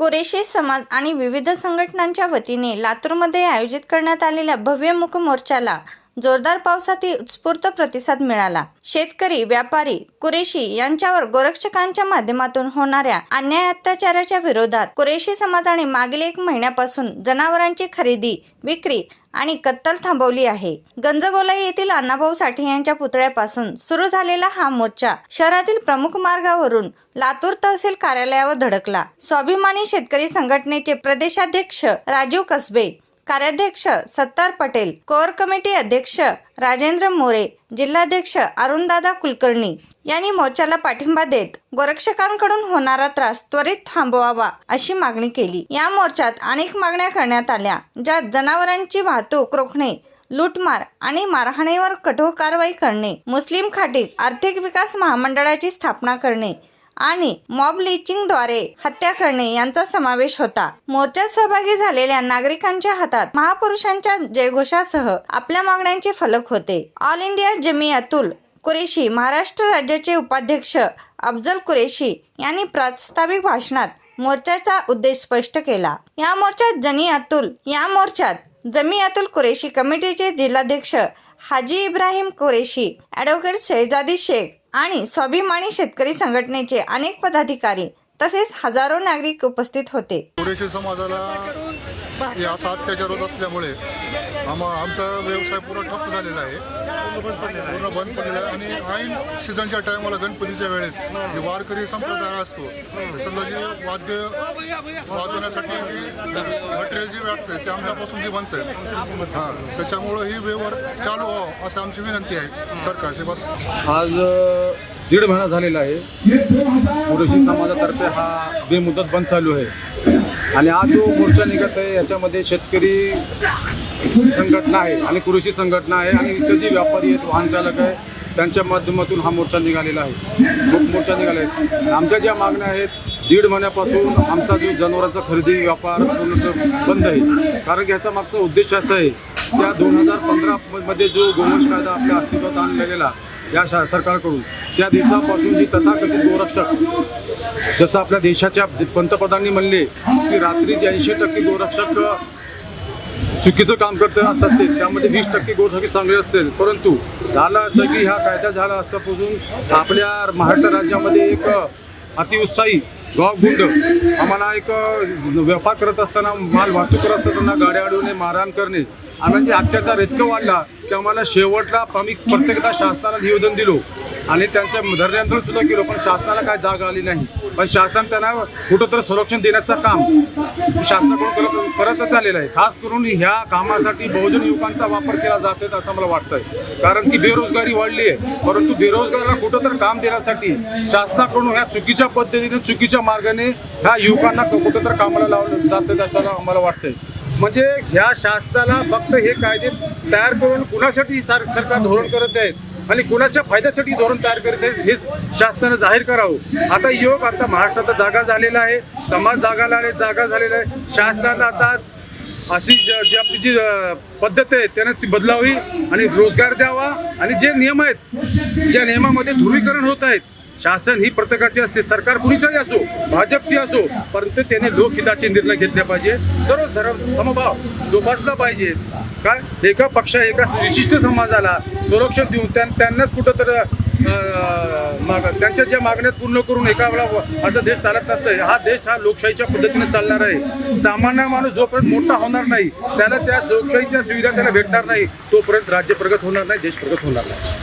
कुरेशी समाज आणि विविध संघटनांच्या वतीने लातूरमध्ये आयोजित करण्यात आलेल्या भव्य मुख मोर्चाला जोरदार पावसातील उत्स्फूर्त प्रतिसाद मिळाला. शेतकरी व्यापारी कुरेशी यांच्यावर गोरक्षकांच्या माध्यमातून होणाऱ्या अन्याय अत्याचाराच्या विरोधात कुरेशी समाजाने मागील एक महिन्यापासून जनावरांची खरेदी विक्री आणि कत्तल थांबवली आहे. गंजगोलाई येथील अण्णाभाऊ साठे यांच्या पुतळ्यापासून सुरू झालेला हा मोर्चा शहरातील प्रमुख मार्गावरून लातूर तहसील कार्यालयावर धडकला. स्वाभिमानी शेतकरी संघटनेचे प्रदेशाध्यक्ष राजीव कसबे कार्याध्यक्ष सत्तार पटेल कोर कमिटी अध्यक्ष राजेंद्र मोरे जिल्हाध्यक्ष अरुणदादा कुलकर्णी यांनी मोर्चाला पाठिंबा देत गोरक्षकांकडून होणारा त्रास त्वरित थांबवावा अशी मागणी केली. या मोर्चात अनेक मागण्या करण्यात आल्या ज्यात जनावरांची वाहतूक रोखणे लूटमार आणि मारहाणीवर कठोर कारवाई करणे मुस्लिम खाटीत आर्थिक विकास महामंडळाची स्थापना करणे आणि मॉब लिचिंगद्वारे हत्या करणे यांचा समावेश होता. मोर्चात सहभागी झालेल्या नागरिकांच्या हातात महापुरुषांच्या जयघोषासह आपल्या मागण्यांचे फलक होते. ऑल इंडिया जमियातुल कुरेशी महाराष्ट्र राज्याचे उपाध्यक्ष अफजल कुरेशी यांनी प्रास्ताविक भाषणात मोर्चाचा उद्देश स्पष्ट केला. या मोर्चात जनियातुल या मोर्चात जमियातुल कुरेशी कमिटीचे जिल्हाध्यक्ष हाजी इब्राहिम कुरेशी ॲडव्होकेट शेहजादी शेख आणि स्वाभिमानी शेतकरी संघटनेचे अनेक पदाधिकारी तसेच हजारो नागरिक उपस्थित होते. पुरेशी समाजाला हे असा अत्याचार होत असल्यामुळे आम आमचा व्यवसाय पूर्ण ठप्प झालेला आहे. पूर्ण बंद पडलेला आहे. आणि ऐन सीझनच्या टायमाला गणपतीच्या वेळेस जे वारकरी संप्रदाय असतो त्यातलं जे वाद्य वाजवण्यासाठी जी मटेरियल जी वाटते ते आमच्यापासून जे बनतं हां त्याच्यामुळं ही व्यवहार चालू व्हावं असं आमची विनंती आहे सरकारशी. बस. आज दीड महिना झालेला आहे. पुरुषी समाजातर्फे हा बेमुदत बंद चालू आहे. आणि आज जो मोर्चा निघत आहे याच्यामध्ये शेतकरी संघटना आहे आणि कृषी संघटना आहे आणि इतर जे व्यापारी आहेत वाहन चालक आहे त्यांच्या माध्यमातून हा मोर्चा निघालेला आहे. खूप मोर्चा निघाला आहे आमच्या ज्या मागण्या आहेत दीड महिन्यापासून आमचा जो जनावरांचा खरेदी व्यापार पूर्ण बंद आहे. कारण की ह्याचा मागचा उद्देश असा आहे त्या दोन हजार पंधरामध्ये जो गोवंश कायदा आपल्या अस्तित्वात आणला गेला या शा सरकारकडून त्या दिवसापासून जी तथाकथित गोरक्षक जसं आपल्या देशाच्या पंतप्रधानांनी म्हणले की रात्री ऐंशी टक्के गोरक्षक चुकीचं काम करत असतात ते त्यामध्ये वीस टक्के गोरक्षकी चांगले असतील. परंतु झालं असं की हा कायदा झाला असतापासून आपल्या महाराष्ट्र राज्यामध्ये एक अतिउत्साही गावगुंड आम्हाला एक व्यापार करत असताना माल वाहतूक करत असताना गाड्या अडवणे मारहाण करणे आम्हाला जे अत्याचार इतकं वाढला की आम्हाला शेवटला आम्ही प्रत्येकदा शासनाला निवेदन दिलो. आणि त्यांचं धरण्यातून सुद्धा केलं पण शासनाला काय जाग आली नाही. पण शासन त्यांना कुठंतरी संरक्षण देण्याचं काम शासनाकडून करत करतच आलेलं आहे. खास करून ह्या कामासाठी बहुजन युवकांचा वापर केला जातोय असं मला वाटतंय. कारण की बेरोजगारी वाढली आहे. परंतु बेरोजगाराला कुठंतरी काम देण्यासाठी शासनाकडून ह्या चुकीच्या पद्धतीने चुकीच्या मार्गाने ह्या युवकांना कुठंतरी कामाला लावलं जातं असं आम्हाला वाटतंय. म्हणजे ह्या शासनाला फक्त हे कायदे तयार करून कुणासाठी सरकार धोरण करत आहेत? आणि कुणाच्या फायद्यासाठी धोरण तयार करीत आहे हे शासनानं जाहीर करावं. आता योग आता महाराष्ट्रात जागा झालेला आहे समाज जागाला जागा झालेला आहे. शासनानं आता अशी जी आपली जी पद्धत आहे त्यानं ती बदलावी आणि रोजगार द्यावा. आणि जे नियम आहेत ज्या नियमामध्ये ध्रुवीकरण होत आहेत शासन ही प्रत्येकाची असते. सरकार कुणीचाही असो भाजपची असो परंतु त्याने लोकहिताचे निर्णय घेतले पाहिजे. सर्व धर्म समभाव जोपासला पाहिजे. काय? एका पक्ष एका विशिष्ट समाजाला संरक्षण देऊन त्यां- त्यांनाच कुठंतरी माग त्यांच्या ज्या मागण्या पूर्ण करून एका वेळा असा देश चालत नसतं हा देश हा लोकशाहीच्या पद्धतीने चालणार आहे. सामान्य माणूस जोपर्यंत मोठा होणार नाही त्याला त्या लोकशाहीच्या सुविधा त्याला भेटणार नाही तोपर्यंत राज्य प्रगत होणार नाही देश प्रगत होणार नाही.